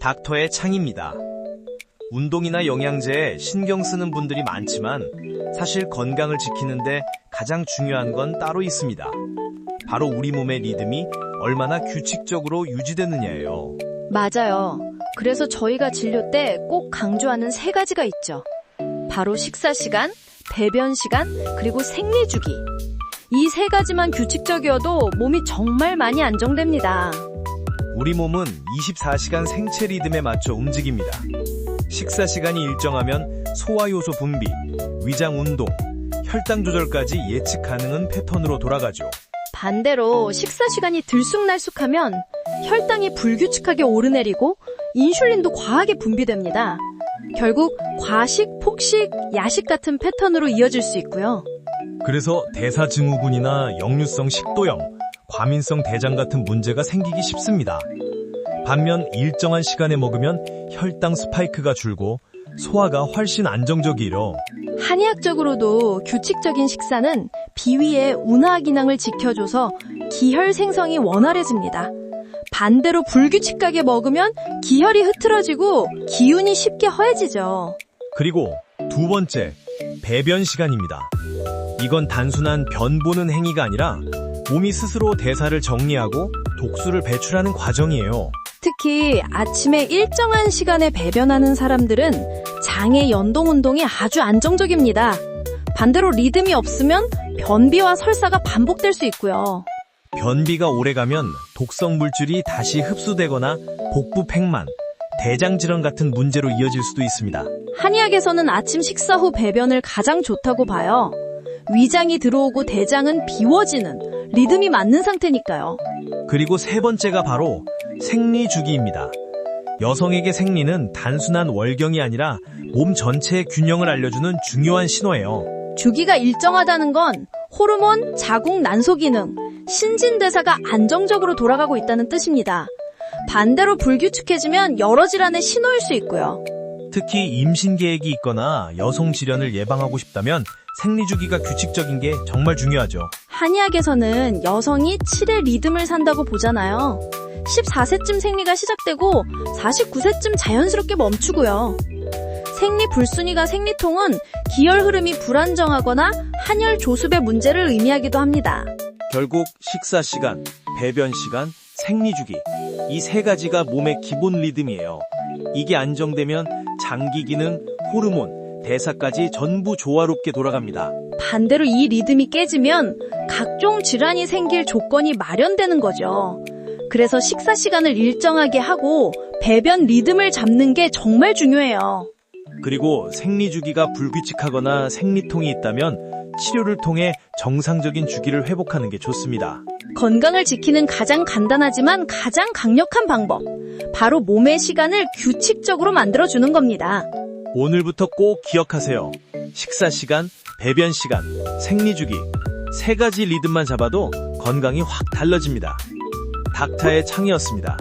닥터의 창입니다. 운동이나 영양제에 신경 쓰는 분들이 많지만 사실 건강을 지키는데 가장 중요한 건 따로 있습니다. 바로 우리 몸의 리듬이 얼마나 규칙적으로 유지되느냐예요. 맞아요. 그래서 저희가 진료 때 꼭 강조하는 세 가지가 있죠. 바로 식사 시간, 배변 시간, 그리고 생리 주기. 이 세 가지만 규칙적이어도 몸이 정말 많이 안정됩니다. 우리 몸은 24시간 생체 리듬에 맞춰 움직입니다. 식사 시간이 일정하면 소화 요소 분비, 위장 운동, 혈당 조절까지 예측 가능한 패턴으로 돌아가죠. 반대로 식사 시간이 들쑥날쑥하면 혈당이 불규칙하게 오르내리고 인슐린도 과하게 분비됩니다. 결국 과식, 폭식, 야식 같은 패턴으로 이어질 수 있고요. 그래서 대사증후군이나 역류성 식도염, 과민성 대장 같은 문제가 생기기 쉽습니다. 반면 일정한 시간에 먹으면 혈당 스파이크가 줄고 소화가 훨씬 안정적이로 한의학적으로도 규칙적인 식사는 비위의 운하 기능을 지켜줘서 기혈 생성이 원활해집니다. 반대로 불규칙하게 먹으면 기혈이 흐트러지고 기운이 쉽게 허해지죠. 그리고 두 번째, 배변 시간입니다. 이건 단순한 변 보는 행위가 아니라 몸이 스스로 대사를 정리하고 독소를 배출하는 과정이에요. 특히 아침에 일정한 시간에 배변하는 사람들은 장의 연동 운동이 아주 안정적입니다. 반대로 리듬이 없으면 변비와 설사가 반복될 수 있고요. 변비가 오래가면 독성 물질이 다시 흡수되거나 복부 팽만, 대장 질환 같은 문제로 이어질 수도 있습니다. 한의학에서는 아침 식사 후 배변을 가장 좋다고 봐요. 위장이 들어오고 대장은 비워지는 리듬이 맞는 상태니까요. 그리고 세 번째가 바로 생리 주기입니다. 여성에게 생리는 단순한 월경이 아니라 몸 전체의 균형을 알려주는 중요한 신호예요. 주기가 일정하다는 건 호르몬, 자궁, 난소 기능, 신진대사가 안정적으로 돌아가고 있다는 뜻입니다. 반대로 불규칙해지면 여러 질환의 신호일 수 있고요. 특히 임신 계획이 있거나 여성 질환을 예방하고 싶다면 생리 주기가 규칙적인 게 정말 중요하죠. 한의학에서는 여성이 7의 리듬을 산다고 보잖아요. 14세쯤 생리가 시작되고 49세쯤 자연스럽게 멈추고요. 생리 불순이가 생리통은 기혈 흐름이 불안정하거나 한열 조습의 문제를 의미하기도 합니다. 결국 식사 시간, 배변 시간, 생리 주기 이 세 가지가 몸의 기본 리듬이에요. 이게 안정되면 장기 기능, 호르몬, 대사까지 전부 조화롭게 돌아갑니다. 반대로 이 리듬이 깨지면 각종 질환이 생길 조건이 마련되는 거죠. 그래서 식사 시간을 일정하게 하고 배변 리듬을 잡는 게 정말 중요해요. 그리고 생리 주기가 불규칙하거나 생리통이 있다면 치료를 통해 정상적인 주기를 회복하는 게 좋습니다. 건강을 지키는 가장 간단하지만 가장 강력한 방법. 바로 몸의 시간을 규칙적으로 만들어주는 겁니다. 오늘부터 꼭 기억하세요. 식사 시간, 배변 시간, 생리 주기 세 가지 리듬만 잡아도 건강이 확 달라집니다. 닥타의 창이었습니다.